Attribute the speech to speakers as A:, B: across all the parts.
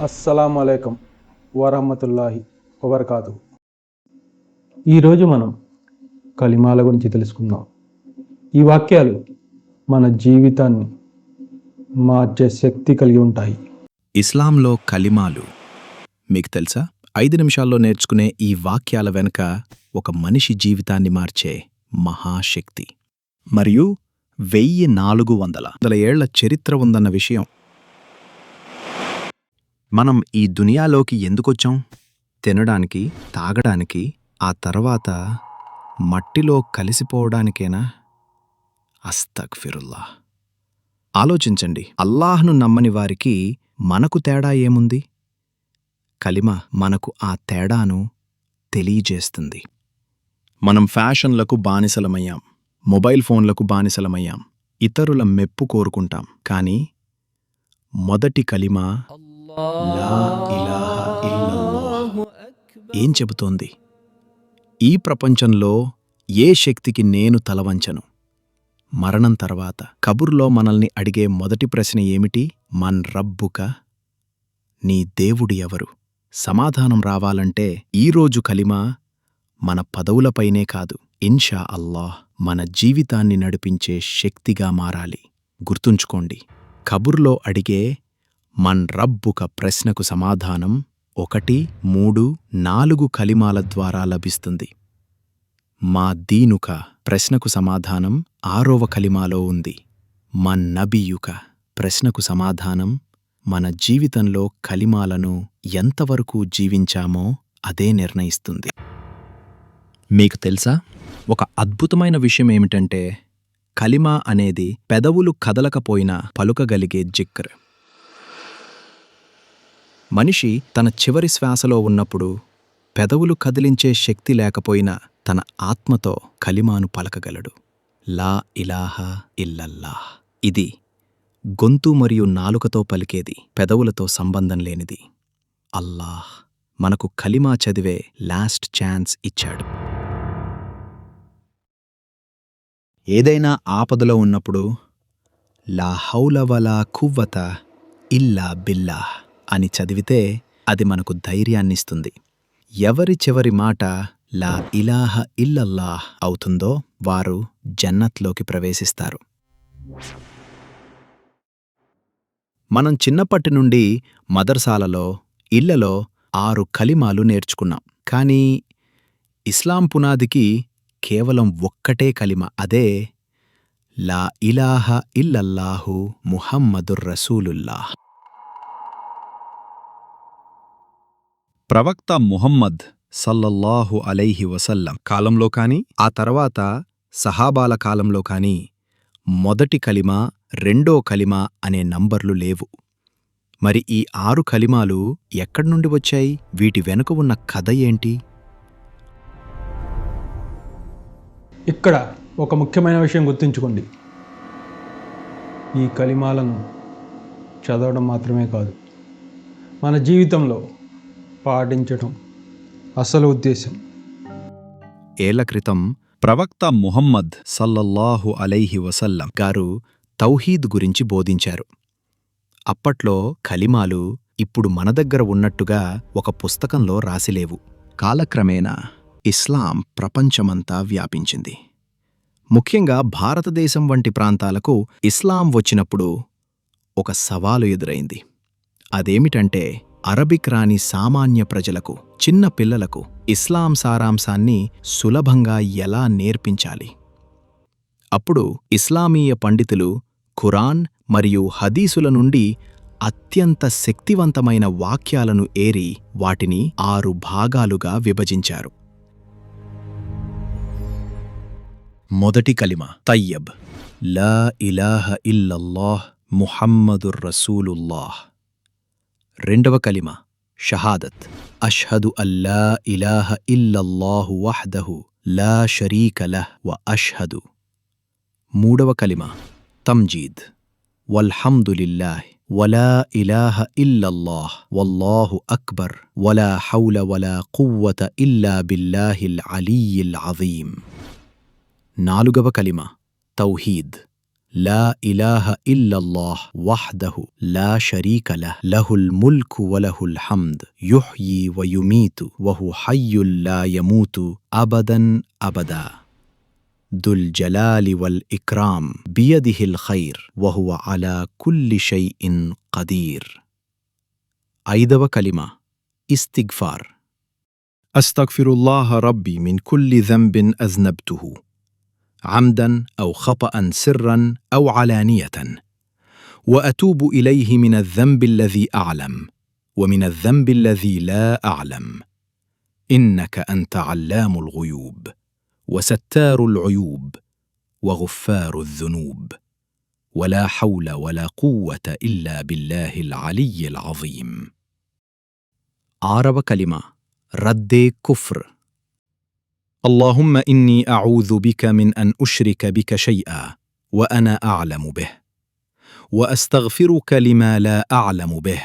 A: అస్సలం అలైకం వరహమతుల్లాహి వబర్కాతు ఈరోజు మనం కలిమాల గురించి తెలుసుకుందాం. ఈ వాక్యాలు మన జీవితాన్ని మార్చే శక్తి కలిగి ఉంటాయి.
B: ఇస్లాంలో కలిమాలు. మీకు తెలుసా? ఐదు నిమిషాల్లో నేర్చుకునే ఈ వాక్యాల వెనుక ఒక మనిషి జీవితాన్ని మార్చే మహాశక్తి. మరియు వెయ్యి నాలుగు వందల. వందల ఏళ్ళ చరిత్ర ఉందన్న విషయం మనం ఈ దునియాలోకి ఎందుకొచ్చాం? తినడానికి తాగడానికి ఆ తర్వాత మట్టిలో కలిసిపోవడానికేనా? అస్తక్ ఫిరుల్లా ఆలోచించండి అల్లాహ్ను నమ్మని వారికి మనకు తేడా ఏముంది? కలిమ మనకు ఆ తేడాను తెలియజేస్తుంది. మనం ఫ్యాషన్లకు బానిసలమయ్యాం మొబైల్ ఫోన్లకు బానిసలమయ్యాం ఇతరుల మెప్పు కోరుకుంటాం కానీ మొదటి కలిమ ఏం చెబుతోంది? ఈ ప్రపంచంలో ఏ శక్తికి నేను తలవంచను? మరణం తర్వాత కబుర్లో మనల్ని అడిగే మొదటి ప్రశ్న ఏమిటి? మన్ రబ్బుక? నీ దేవుడు ఎవరు? సమాధానం రావాలంటే ఈరోజు కలిమా మన పదవులపైనే కాదు ఇన్షా అల్లాహ్ మన జీవితాన్ని నడిపించే శక్తిగా మారాలి. గుర్తుంచుకోండి కబుర్లో అడిగే మన్ రబ్బుక ప్రశ్నకు సమాధానం ఒకటి మూడు నాలుగు కలిమాల ద్వారా లభిస్తుంది. మా దీనుక ప్రశ్నకు సమాధానం ఆరవ కలిమాలో ఉంది. మన్ నబీయుక ప్రశ్నకు సమాధానం మన జీవితంలో కలిమాలను ఎంతవరకు జీవించామో అదే నిర్ణయిస్తుంది. మీకు తెలుసా? ఒక అద్భుతమైన విషయం ఏమిటంటే కలిమా అనేది పెదవులు కదలకపోయినా పలుకగలిగే జిక్కర్. మనిషి తన చివరి శ్వాసలో ఉన్నప్పుడు పెదవులు కదిలించే శక్తి లేకపోయినా తన ఆత్మతో కలిమాను పలకగలడు. లా ఇలాహా ఇల్లల్లాహ్. ఇది గొంతు మరియు నాలుకతో పలికేది పెదవులతో సంబంధం లేనిది. అల్లాహ్ మనకు కలిమా చదివే లాస్ట్ ఛాన్స్ ఇచ్చాడు. ఏదైనా ఆపదలో ఉన్నప్పుడు లా హౌలవలా కువ్వత ఇల్లా బిల్లాహ్. అని చదివితే అది మనకు ధైర్యాన్నిస్తుంది. ఎవరి చివరి మాట లా ఇలాహ ఇల్లల్లాహ్ అవుతుందో వారు జన్నత్లోకి ప్రవేశిస్తారు. మనం చిన్నప్పటి నుండి మదర్సాలలో ఇళ్ళలో ఆరు కలిమాలు నేర్చుకున్నాం. కానీ ఇస్లాం పునాదికి కేవలం ఒక్కటే కలిమ అదే లా ఇలాహ ఇల్లల్లాహు ముహమ్మదుర్ రసూలుల్లాహ్. ప్రవక్త ముహమ్మద్ సల్లల్లాహు అలైహి వసల్లం కాలంలో కాని ఆ తర్వాత సహాబాల కాలంలో కాని మొదటి కలిమ రెండో కలిమ అనే నంబర్లు లేవు. మరి ఈ ఆరు కలిమాలు ఎక్కడ్నుండి వచ్చాయి? వీటి వెనుక ఉన్న కథ ఏంటి?
A: ఇక్కడ ఒక ముఖ్యమైన విషయం గుర్తుంచుకోండి. ఈ కలిమాలను చదవడం మాత్రమే కాదు. మన జీవితంలో పాటించడం అసలు ఉద్దేశం.
B: ఏళ్ళ క్రితం ప్రవక్త ముహమ్మద్ సల్లల్లాహు అలైహి వసల్లం గారు తౌహీద్ గురించి బోధించారు. అప్పట్లో కలిమాలు ఇప్పుడు మన దగ్గర ఉన్నట్టుగా ఒక పుస్తకంలో రాసిలేవు. కాలక్రమేణా ఇస్లాం ప్రపంచమంతా వ్యాపించింది. ముఖ్యంగా భారతదేశం వంటి ప్రాంతాలకు ఇస్లాం వచ్చినప్పుడు ఒక సవాలు ఎదురైంది. అదేమిటంటే అరబిక్ రాని సామాన్య ప్రజలకు చిన్న పిల్లలకు ఇస్లాం సారాంశాన్ని సులభంగా ఎలా నేర్పించాలి? అప్పుడు ఇస్లామీయ పండితులు ఖురాన్ మరియు హదీసుల నుండి అత్యంత శక్తివంతమైన వాక్యాలను ఏరి వాటిని ఆరు భాగాలుగా విభజించారు. మొదటి కలిమ తయ్యబ్. లా ఇలాహ ఇల్లల్లాహ్ ముహమ్మదుర్ రసూలుల్లాహ్. రెండవ కలిమ షహాదత్ అష్హదు అల్లా ఇలాహ ఇల్లల్లాహు వహ్దహు లా షరీక లహ్ వ అష్హదు మూడవ కలిమ తమ్జీద్ వల్హమ్దులిల్లాహ్ వలా ఇలాహ ఇల్లల్లాహ్ వల్లాహు అక్బర్ వలా హౌల వలా కువ్వత ఇల్లా బిల్లాహిల్ అలీయిల్ అజీం నాలుగవ కలిమ తౌహీద్ لا إله إلا الله وحده لا شريك له. له الملك وله الحمد. يحيي ويميت وهو حي لا يموت ابدا أبدا. ذو الجلال والإكرام بيده الخير وهو على كل شيء قدير. ఐదవ وكلمة استغفار. أستغفر الله ربي من كل ذنب أذنبته. عمدا أو خطأ سرا أو علانية. وأتوب إليه من الذنب الذي أعلم ومن الذنب الذي لا أعلم. إنك أنت علام الغيوب وستار العيوب وغفار الذنوب. ولا حول ولا قوة إلا بالله العلي العظيم. آرب كلمة رد كفر. اللهم إني أعوذ بك من أن أشرك بك شيئا وأنا أعلم به وأستغفرك لما لا أعلم به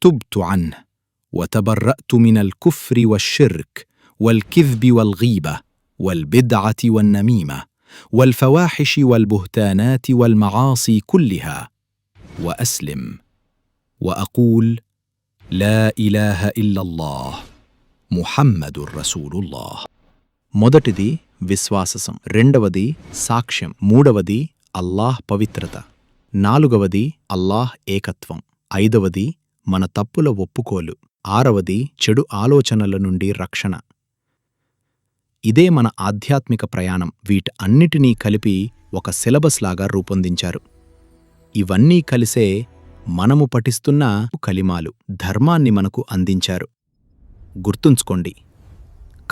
B: تبت عنه وتبرأت من الكفر والشرك والكذب والغيبة والبدعة والنميمة والفواحش والبهتانات والمعاصي كلها وأسلم وأقول لا إله إلا الله محمد رسول الله. మొదటిది విశ్వాససం రెండవది సాక్ష్యం మూడవది అల్లాహ్ పవిత్రత నాలుగవది అల్లాహ్ ఏకత్వం ఐదవది మన తప్పుల ఒప్పుకోలు ఆరవది చెడు ఆలోచనల నుండి రక్షణ. ఇదే మన ఆధ్యాత్మిక ప్రయాణం వీటి అన్నిటినీ కలిపి ఒక సిలబస్ లాగా రూపొందించారు. ఇవన్నీ కలిసే మనము పఠిస్తున్న కలిమాలు ధర్మాన్ని మనకు అందించారు. గుర్తుంచుకోండి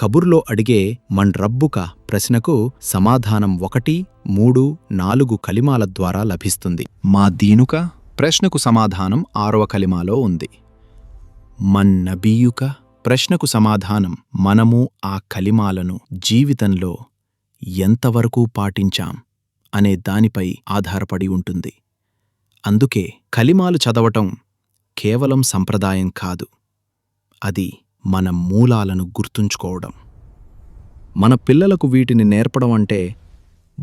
B: కబుర్లో అడిగే మన్ రబ్బుక ప్రశ్నకు సమాధానం ఒకటి మూడు నాలుగు కలిమాల ద్వారా లభిస్తుంది. మా దీనుక ప్రశ్నకు సమాధానం ఆరవ కలిమాలో ఉంది. మన్ నబీయుక ప్రశ్నకు సమాధానం మనము ఆ కలిమాలను జీవితంలో ఎంతవరకు పాటించాం అనే దానిపై ఆధారపడి ఉంటుంది. అందుకే కలిమాలు చదవటం కేవలం సంప్రదాయం కాదు. అది మన మూలాలను గుర్తుంచుకోవడం. మన పిల్లలకు వీటిని నేర్పడం అంటే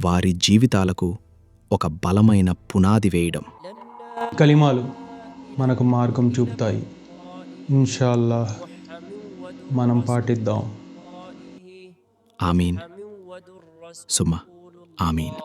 B: వారి జీవితాలకు ఒక బలమైన పునాది వేయడం.
A: కలిమాలు మనకు మార్గం చూపుతాయి. ఇన్షాల్లా మనం పాటిద్దాం.
B: ఆమీన్. సుమ ఆమీన్.